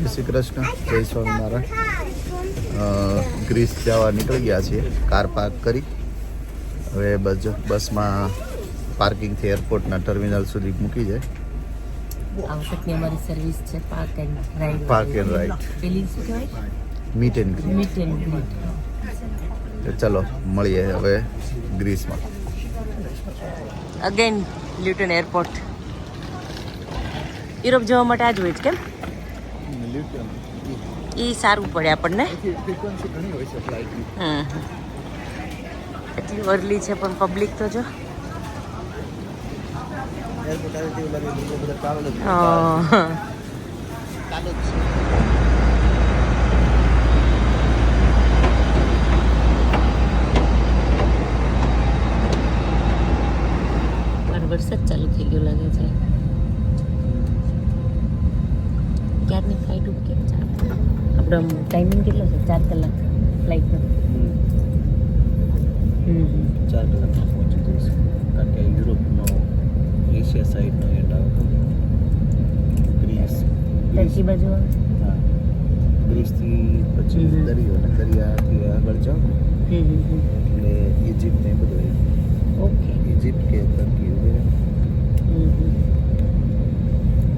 જય શ્રી કૃષ્ણ જય સ્વામિનારાયણ. ગ્રીસ જવા નીકળી ગયા છીએ કાર પાર્ક કરી. હવે બસ બસમાં પાર્કિંગથી એરપોર્ટના ટર્મિનલ સુધી મૂકી જાય. આ અમારી સર્વિસ છે park and ride park and ride પેલી શું કહેવાય? Meet and greet meet and greet ચલો મળીએ હવે ગ્રીસમાં. અગેન લ્યુટન એરપોર્ટ યુરોપ જવા માટે આ જ હોય છે કેમ? એ સારું પડે આપણને. ફ્રીક્વન્સી ઘણી હોય છે ફ્લાઇટની હમ. એટલી અર્લી છે પણ પબ્લિક તો જો. એરપોર્ટ આવે તેવું લાગે લોકો બધા ટ્રાવેલ જ અ, ચાલુ જ છે પણ વરસાદ ચાલુ થઈ ગયો લાગે છે. ક્યારની ફ્લાઇટ ચાર આપણો ટાઈમિંગ કેટલો છે? ચાર કલાક ફ્લાઇટનો હમ. ચાર કલાકમાં પહોંચી જઈશું. કારણ કે યુરોપનો એશિયા સાઈડનો એન્ડ આવે. ગ્રીસ. ટર્કી બાજુ હા. ગ્રીસથી પછી. દરિયો અને દરિયાથી આગળ જાઓ. હમ હમ હમ. એટલે ઇજિપ્ત ને બધું ઓકે ઇજિપ્ત કે ટર્કી વગેરે હમ હમ.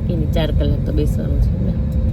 એની ચાર કલાક તો બેસવાનું છે.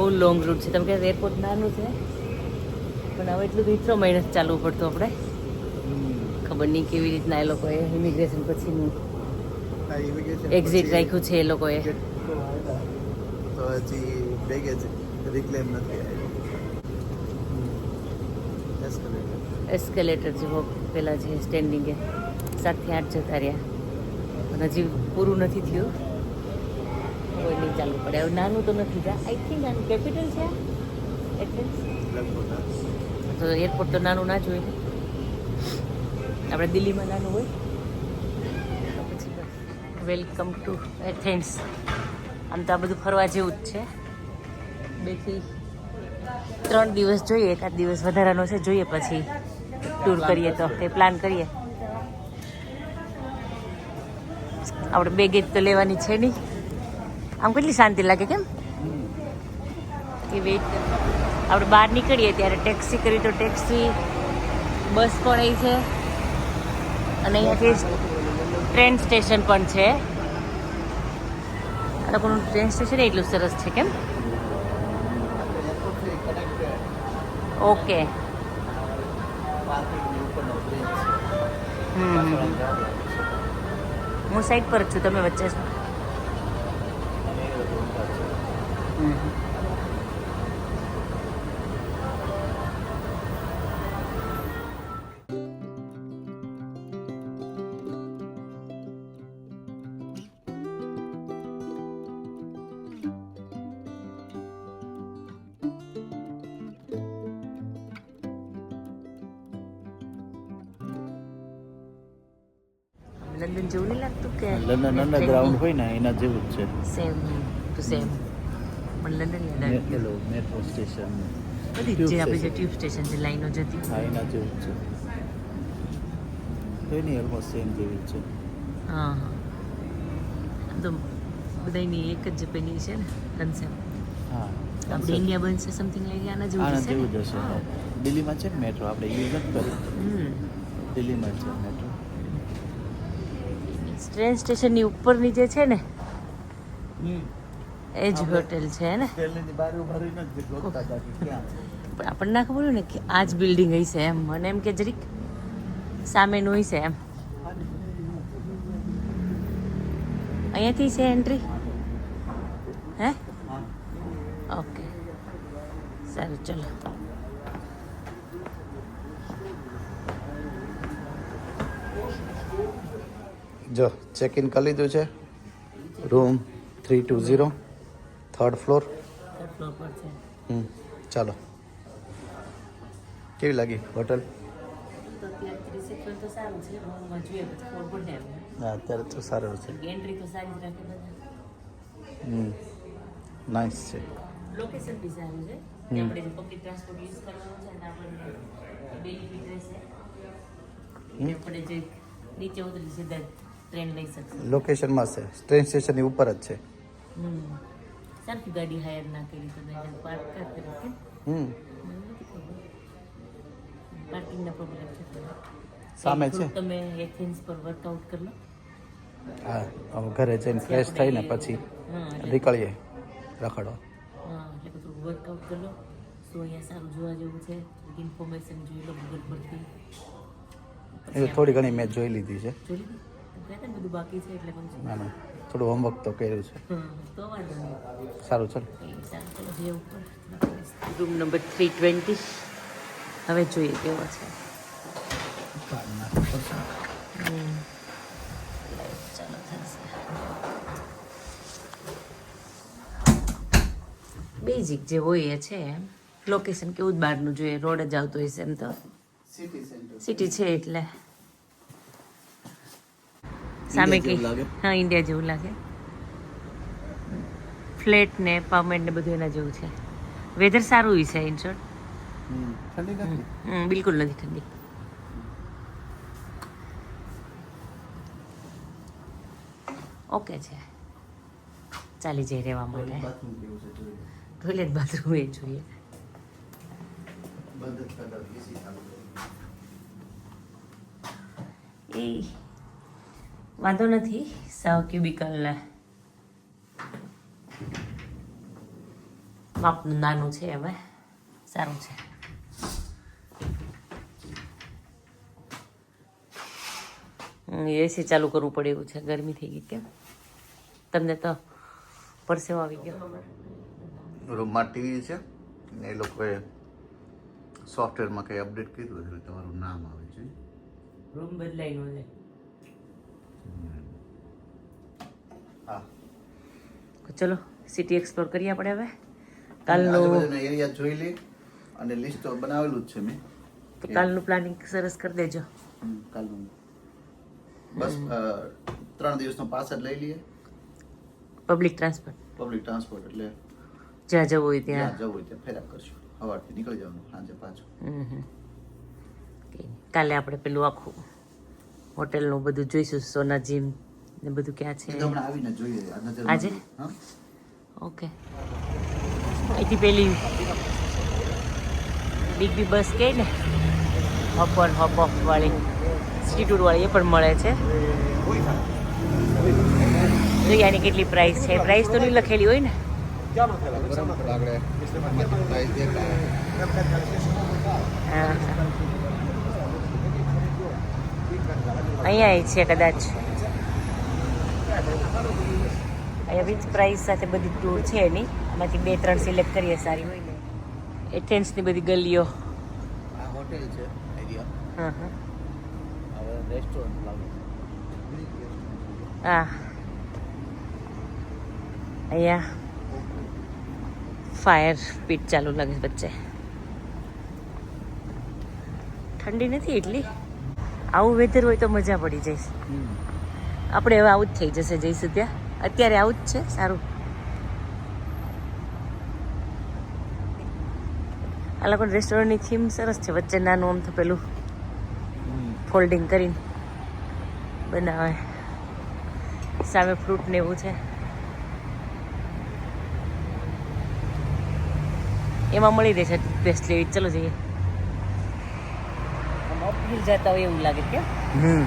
બહુ લોંગ રૂટ છે. તમે કે એરપોર્ટ નાનું છે. પણ હવે એટલું હિથ્રો મહિને ચાલવું પડતું આપણે. ખબર નહીં કેવી રીતના એ લોકોએ ઇમિગ્રેશન પછીનું એક્ઝિટ રાખ્યું છે એ લોકોએ. તો હજી બેગેજ રિક્લેમ નથી આવ્યું. એસ્કેલેટર જેવો પેલા જે સ્ટેન્ડિંગે સાતથી આઠ જતા રહ્યા. પણ હજી પૂરું નથી થયું. કોઈ નહીં ચાલવું પડે. હવે નાનું તો નથી જા. આઈ થિંક આનું કેપિટલ છે. એથેન્સ તો એરપોર્ટ તો નાનું ના જોઈએ આપણે દિલ્હીમાં નાનું હોય. પછી વેલકમ ટુ એથેન્સ આમ તો આ બધું ફરવા જેવું જ છે. બેથી ત્રણ દિવસ જોઈએ એકાદ દિવસ વધારાનો છે જોઈએ પછી. ટૂર કરીએ તો. તે પ્લાન કરીએ. આપણે બેગેજ તો લેવાની છે નહીં. આમ કેટલી શાંતિ લાગે કેમ? કે વેટ આપણે બહાર નીકળીએ ત્યારે ટેક્સી કરી તો ટેક્સી બસ પણ અહીં છે. અને અહીંયાથી ટ્રેન સ્ટેશન પણ છે. આ લોકોનું ટ્રેન સ્ટેશન એટલું સરસ છે કેમ? ઓકે. હું સાઈડ પર છું, તમે વચ્ચે. લંડન જેવું નહીં લાગતું કે લંડન અંડરગ્રાઉન્ડ હોય ને એના જેવું જ છે. સેમ ટુ સેમ પણ લંડન યાદ મેટ્રો સ્ટેશન બધી જે આપણે જે ટ્યુબ સ્ટેશન છે લાઈનો જતી હા એના જેવું જ છે નહીં ઓલમોસ્ટ સેમ જેવી છે હા હા તો બધાની એક જ પેલી છે ને કન્સેપ્ટ હા આપણે ઇન્ડિયા બનશે સમથિંગ લાઈક આના જેવું આના જેવું જ હશે દિલ્હીમાં છે મેટ્રો આપણે યુઝ જ કરી દિલ્હીમાં છે મેટ્રો ટ્રેન સ્ટેશનની ઉપરની જે છે ને એ જ હોટેલ છે ને? પણ આપણને ના ખબર હોય ને કે આ જ બિલ્ડિંગ હશે એમ. મને એમ કે જરીક સામેનું હશે એમ. અહીંયાથી છે એન્ટ્રી હે? ઓકે. સારું ચલો. જો ચેક ઇન કરી લીધું છે. Room three two zero third floor third floor પર છે હમ ચાલો કેવી લાગી હોટલ તો ત્યાં રિસેપ્શન તો સારું છે રૂમમાં જોઈએ પછી ખબર પડે એમ હા અત્યારે તો સારું છે એન્ટ્રી તો સારી જ રાખે બધા હમ નાઇસ છે લોકેશન બી સારું છે હમ. આપણે જે પબ્લિક ટ્રાન્સપોર્ટ યુઝ કરવાનું છે ને આપણને બેનિફિટ રહેશે હમ. આપણે જે નીચે ઉતરી સીધા ટ્રેન લઈ શકશે લોકેશનમાં છે ટ્રેન સ્ટેશનની ઉપર જ છે હમ સારથી ગાડી હાયર ના કરી તો નહીં પાર્ક કરતી રાખે હમ. પાર્કિંગના પ્રોબ્લેમ છે. સામે એક છે. તમે એથેન્સ પર વર્કઆઉટ કરી લો. હા હવે ઘરે જઈને ફ્રેશ થઈને પછી હા નીકળીએ રખડો. હા એટલે બધું વર્કઆઉટ કરી લો. શું અહીંયા સારું જોવા જેવું છે? ઇન્ફોર્મેશન જોઈ લો ગૂગલ પરથી. એ થોડી ઘણી મેં જોઈ લીધી છે. જોઈ લીધી? બધું બાકી છે એટલે પણ ના ના. થોડું હોમવર્ક તો કર્યું છે. હા તો વાંધો નહીં. સારું ચાલ. રૂમ નંબર થ્રી ટ્વેન્ટી હવે જોઈએ કેવો છે. બેઝિક જે હોય એ છે એમ. લોકેશન કેવું જ બહારનું જોઈએ. રોડ જ આવતો હશે એમ તો. સિટી છે એટલે. સામે કઈ હા ઇન્ડિયા જેવું લાગે. ફ્લેટ ને પામેન્ટ ને બધું એના જેવું છે. વેધર સારું છે ઇન શોર્ટ બિલકુલ નથી ઠંડી. ઓકે છે. ચાલી જઈ રહેવા માટે. ટોયલેટ બાથરૂમ એ જોઈએ. એ વાંધો નથી સાવ ક્યુબિકલ માપનું નાનું છે હવે સારું છે. એસી ચાલુ કરવું પડે એવું છે ગરમી થઈ ગઈ કેમ? તમને તો પરસેવો આવી ગયો. રૂમમાં ટીવી છે ને એ લોકોએ સોફ્ટવેરમાં કંઈ અપડેટ કર્યું એટલે તમારું નામ આવે છે. રૂમ બદલાઈ છે. હા. ચલો સિટી એક્સપ્લોર કરીએ આપણે હવે. કાલનો એરિયા જોઈ લે અને લિસ્ટ તો બનાવેલું જ છે મેં. તો કાલનું પ્લાનિંગ સરસ કરી દેજો. કાલનું. બસ ત્રણ દિવસનો પાસ જ લઈ લઈએ. પબ્લિક ટ્રાન્સપોર્ટ પબ્લિક ટ્રાન્સપોર્ટ એટલે જ્યાં જવું હોય ત્યાં. જવું હોય ત્યાં ફેરા કરશું. સવારથી નીકળી જવાનું સાંજે પાછું. કાલે આપણે પેલું આખું હોટેલનું બધું જોઈશું સોના જીમ ને બધું ક્યાં છે? આજે? ઓકે. અહીંથી પેલી બિગ બી બસ કહે ને? હોપ ઓન હોપ ઓફ વાળી સિટી ટૂર વાળી એ પણ મળે છે. જોઈએ આની કેટલી પ્રાઇસ છે? પ્રાઇસ તો નહીં લખેલી હોય ને? હા હા. અહીંયા છે કદાચ. અહીંયા વિથ પ્રાઇસ સાથે બધી ટૂર છે એની. આમાંથી બે ત્રણ સિલેક્ટ કરીએ સારી હોય ને. એથેન્સની બધી ગલીઓ. આ હોટેલ છે હા હા. રેસ્ટોરન્ટ લાગે હા. અહીંયા ફાયર પીટ ચાલુ લાગે વચ્ચે. ઠંડી નથી એટલી? આવું વેધર હોય તો મજા પડી જઈશ આપણે હવે આવું જ થઈ જશે જઈશું ત્યાં. અત્યારે આવું જ છે સારું. આ લોકો રેસ્ટોરન્ટની થીમ સરસ છે વચ્ચે નાનું આમ તો પેલું ફોલ્ડિંગ કરીને બનાવે. સામે ફ્રૂટ ને એવું છે. એમાં મળી રહેશે ટૂથપેસ્ટ લેવી ચલો જઈએ. આમ જતા હોય એવું લાગે કે હમ.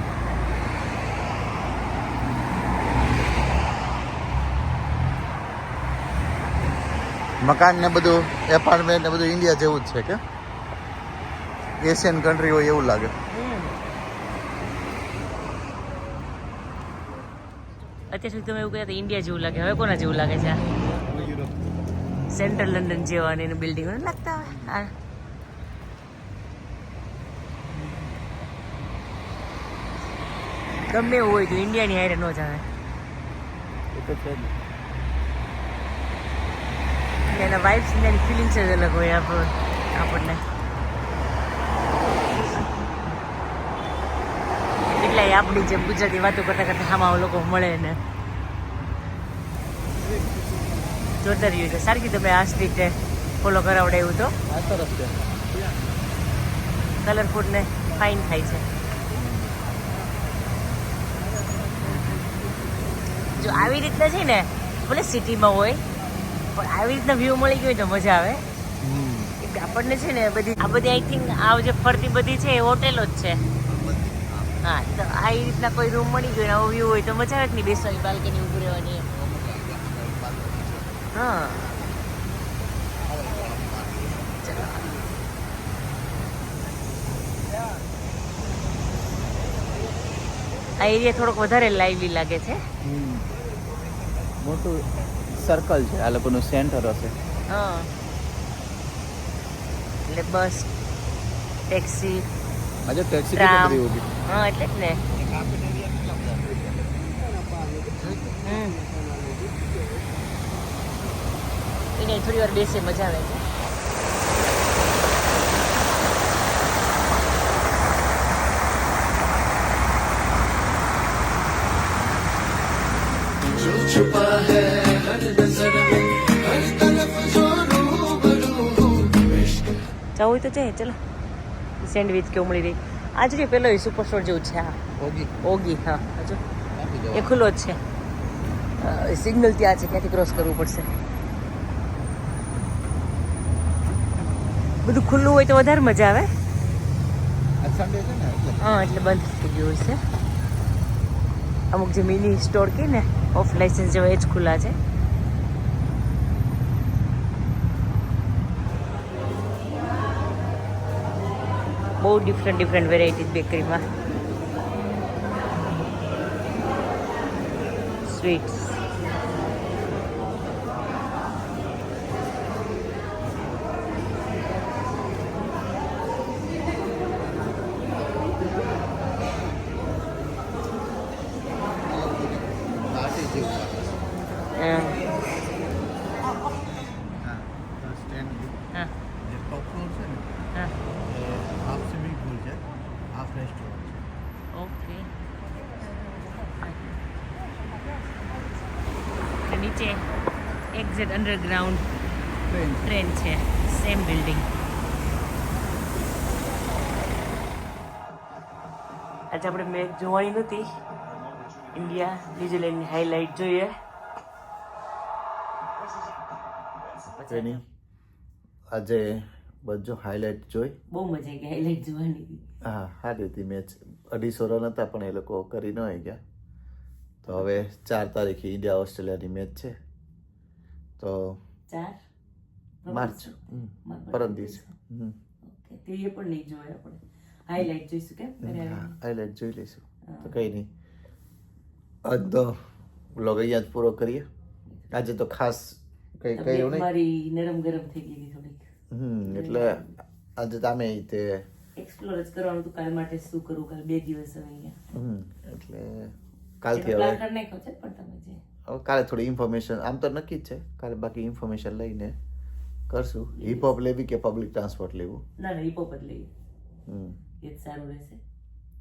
મકાન ને બધું એપાર્ટમેન્ટ ને બધું ઇન્ડિયા જેવું જ છે કે? એશિયન કન્ટ્રી હોય એવું લાગે. અત્યાર સુધી તમે એવું હતા ઇન્ડિયા જેવું લાગે. હવે કોના જેવું લાગે છે આ? સેન્ટ્રલ લંડન જેવા ને એનું બિલ્ડિંગ લાગતા હોય. ગમે એવું હોય તો ઇન્ડિયાની હારે ન જાણે એ તો છે જ. એના વાઇફ્સ એની ફિલિંગ્સ જ અલગ હોય આપણો આપણને. એટલે આપણી જેમ ગુજરાતી વાતો કરતા કરતા આમાં લોકો મળે ને. જોતા રહ્યું છે. સારી તમે આ સ્ટ્રીટે ફોલો તો. આ સરસ છે. કલરફુલ ને ફાઇન થાય છે. જો આવી રીતના છે ને ભલે સિટીમાં હોય પણ આવી રીતના વ્યૂ મળી ગયો તો મજા આવે. આપણને છે ને બધી આ બધી આઈ થિંક આ જે ફરતી બધી છે એ હોટેલો જ છે. હા તો આ રીતના કોઈ રૂમ મળી ગયો આવો વ્યૂ હોય તો મજા આવે જ નહીં બેસવાની બાલ્કની ઊભી રહેવાની. હા. આ એરિયા થોડોક વધારે લાઈવલી લાગે છે. મોટું સર્કલ છે. આ લોકોનું સેન્ટર હશે. હા. એટલે બસ ટેક્સી આજે ટેક્સી કેટલી બધી હા એટલે જ ને. થોડી વાર બેસે મજા આવે છે. તો જાય ચલો. સેન્ડવિચ કેવું મળી રહી? આજ રે પેલો સુપર સ્ટોર જેવું છે આ ઓગી. ઓગી હા હજુ. એ ખુલ્લો જ છે. સિગ્નલ ત્યાં છે ત્યાંથી ક્રોસ કરવું પડશે. બધું ખુલ્લું હોય તો વધારે મજા આવે. હા એટલે બંધ થઈ ગયું હોય છે. અમુક જે મિની સ્ટોર કે ને ઓફ લાઇસન્સ જેવા એ જ ખુલ્લા છે. બહુ ડિફરન્ટ ડિફરન્ટ વેરાયટીઝ બેકરીમાં સ્વીટ્સ પાર્ટી જેવું લાગે છે. હા તો સ્ટેન્ડ હા જે ટોપ ફ્લોર છે ને હા એ હાફ સ્વિમિંગ પુલ છે હાફ રેસ્ટોરન્ટ છે ઓકે નીચે એક્ઝેટ અંડરગ્રાઉન્ડ ટ્રેન ટ્રેન છે. સેમ બિલ્ડિંગ આજે આપણે મેચ જોવાની નથી. ઇન્ડિયા ન્યુઝીલેન્ડની હાઇલાઇટ જોઈએ. આજે બધું હાઇલાઇટ જોઈ. બહુ મજા આવી ગઈ હાઇલાઇટ જોવાની. હા સારી હતી મેચ. અઢીસો રન હતા પણ એ લોકો કરી ન ગયા. તો હવે ચાર તારીખે ઇન્ડિયા ઓસ્ટ્રેલિયાની મેચ છે. તો ચાર? માર્ચ. પરમ દિવસે. તે એ પણ નહીં જોયા આપણે. હાઇલાઇટ જોઈશું કે હા જોઈ લઈશું. તો કંઈ નહીં. આજનો બ્લોગ અહીંયા જ પૂરો કરીએ. આજે તો ખાસ કંઈ તબિયત નહીં. મારી નરમ ગરમ થઈ ગઈ થોડીક. હમ એટલે આજે તમે તે એક્સપ્લોર જ કરવાનું હતું. કાલ માટે શું કરવું કાલ બે દિવસ હવે અહીંયા. હમ એટલે કાલથી હવે હવે કાલે થોડી ઇન્ફોર્મેશન આમ તો નક્કી જ છે. કાલે બાકી ઇન્ફોર્મેશન લઈને કરશું. હિપહોપ લેવી કે પબ્લિક ટ્રાન્સપોર્ટ લેવું? ના ના જ લઈએ. હમ. એ જ સારું રહેશે.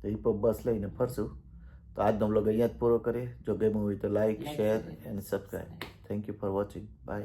તો હિપહોપ બસ લઈને ફરશું. તો આજનો બ્લોગ અહીંયા જ પૂરો કરીએ. જો ગમ્યું હોય તો like share and subscribe thank you for watching bye